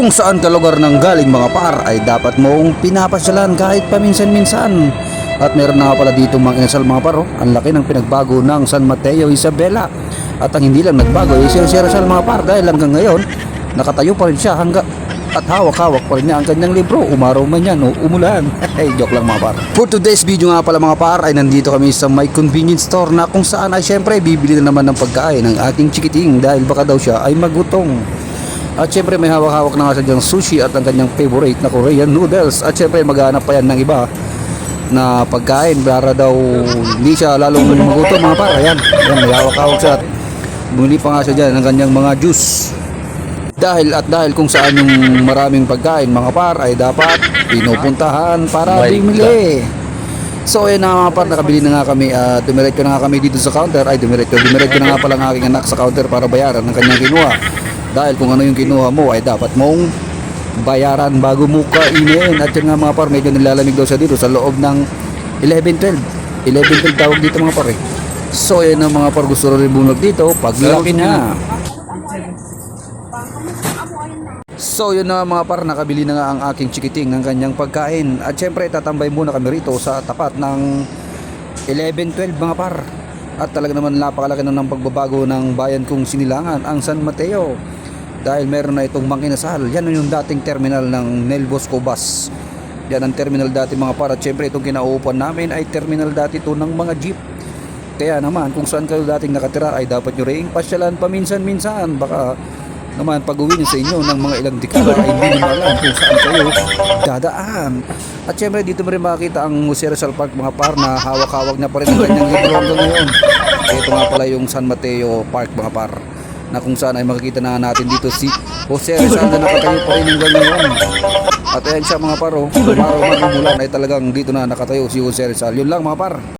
Kung saan ka lugar ng galing mga par ay dapat mong pinapasyalan kahit paminsan-minsan. At meron na nga pala dito mga inasal mga par, oh. ang laki ng pinagbago ng San Mateo Isabela. At ang hindi lang nagbago ay si Jose Rizal mga par dahil hanggang ngayon nakatayo pa rin siya hangga at hawak-hawak pa rin niya ang kanyang libro. Umaraw man yan o umulan. Hey, joke lang mga par. For today's video nga pala mga par ay nandito kami sa may convenience store na kung saan ay syempre bibili na naman ng pagkain ng ating chikiting dahil baka daw siya ay magutong. At syempre may hawak-hawak na nga siya diyang sushi at ang kanyang favorite na Korean noodles. At syempre maghanap pa yan ng iba na pagkain para daw hindi siya lalong magutom mga par. Ayan, ayan may hawak-hawak siya. At Bumili pa nga siya dyan ng kanyang mga juice. Dahil at dahil kung saan yung maraming pagkain mga par ay dapat pinupuntahan para bumili. So ayun na mga par, nakabili na nga kami at dumiretso na nga kami dito sa counter. Ay dumiretso, dumiretso na nga pala ang aking anak sa counter para bayaran ng kanyang kinuha. Dahil kung ano yung kinuha mo ay dapat mong bayaran bago mo kainin. At yun nga mga par, medyo nilalamig daw siya dito sa loob ng 11-12. 11-12 tawag dito mga par eh. So ayun na mga par, gusto rin bunod dito. Paglaki na. So yun na mga par, nakabili na nga ang aking chikiting ng kanyang pagkain. At syempre tatambay muna kami rito sa tapat ng 11-12 mga par. At talaga naman napakalaki na ng pagbabago ng bayan kong sinilangan, ang San Mateo. Dahil meron na itong manginasal. Yan yung dating terminal ng Nel Bosco Bus. Yan ang terminal dati mga par. At syempre itong kinauupan namin ay terminal dati to ng mga jeep. Kaya naman kung saan kayo dating nakatira ay dapat nyo ring pasyalan paminsan-minsan. Baka naman pag uwi sa inyo ng mga ilang dekada ay hindi nyo alam kung saan kayo dadaan. At syempre dito mo rin makikita ang Jose Rizal Park mga par na hawak-hawak niya pa rin ang kanyang libro hanggang ngayon. Ito nga pala yung San Mateo Park mga par na kung saan ay makikita na natin dito si Jose Rizal na nakatayo pa rin hanggang ngayon. At ayan siya mga paro, umaraw man umulan ay talagang dito na nakatayo si Jose Rizal. Yun lang mga par.